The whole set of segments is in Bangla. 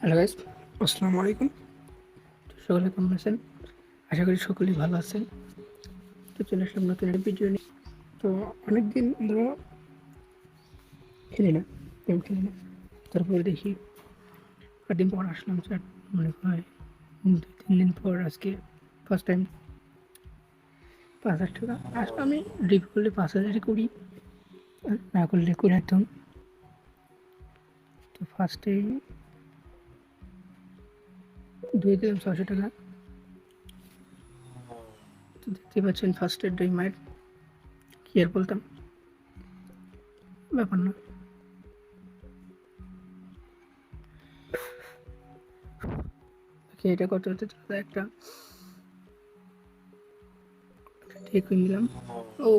হ্যালো গাইস আসসালামু আলাইকুম। তো সকলে কেমন আছেন? আশা করি সকলেই ভালো আছেন। তো চলে আসলাম নতুন একটা ভিডিও নিয়ে। তো অনেক দিন ধরো খেলি না গেম খেলি না। তারপরে দেখি কদিন পর আসলাম স্যার। মনে হয় দুই তিন দিন পর আজকে ফার্স্ট টাইম পাঁচ হাজার টাকা। আসলে আমি ডিপ করলে পাঁচ হাজারই করি না করলে করে একদম তো ফার্স্টে দুই দিলাম ছশো টাকা। তো দেখতে পাচ্ছেন ফার্স্ট এড মায়ের কি আর বলতাম? ব্যাপার না। এটা করতে হতে চলে একটা। ঠিক হয়ে নিলাম। ও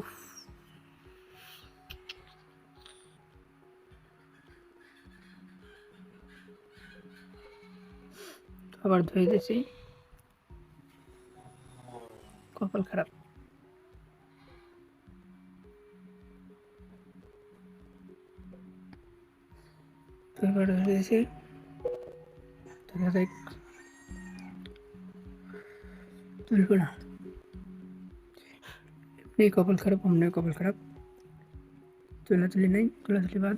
আবার ধুয়ে দিয়েছি কপাল খারাপ। ধুয়ে দিয়েছি এমনি কপাল খারাপ অমনি কপাল খারাপ। তুলা তুলি নেই তুলা তুলি বাদ।